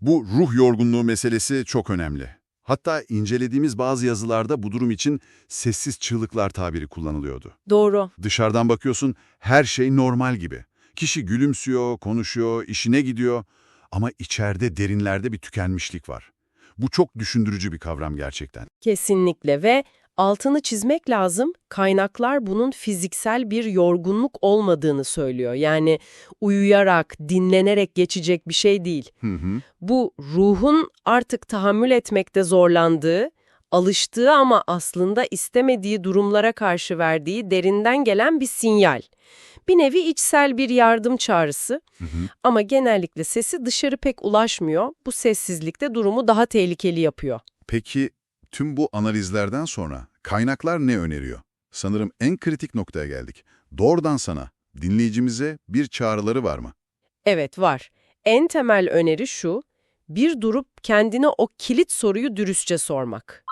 Bu ruh yorgunluğu meselesi çok önemli. Hatta incelediğimiz bazı yazılarda bu durum için sessiz çığlıklar tabiri kullanılıyordu. Doğru. Dışarıdan bakıyorsun her şey normal gibi. Kişi gülümsüyor, konuşuyor, işine gidiyor ama içeride derinlerde bir tükenmişlik var. Bu çok düşündürücü bir kavram gerçekten. Kesinlikle ve altını çizmek lazım. Kaynaklar bunun fiziksel bir yorgunluk olmadığını söylüyor. Yani uyuyarak, dinlenerek geçecek bir şey değil. Hı hı. Bu ruhun artık tahammül etmekte zorlandığı, alıştığı ama aslında istemediği durumlara karşı verdiği derinden gelen bir sinyal. Bir nevi içsel bir yardım çağrısı Hı hı. ama genellikle sesi dışarı pek ulaşmıyor. Bu sessizlikte durumu daha tehlikeli yapıyor. Peki tüm bu analizlerden sonra kaynaklar ne öneriyor? Sanırım en kritik noktaya geldik. Doğrudan sana, dinleyicimize bir çağrıları var mı? Evet var. En temel öneri şu, bir durup kendine o kilit soruyu dürüstçe sormak.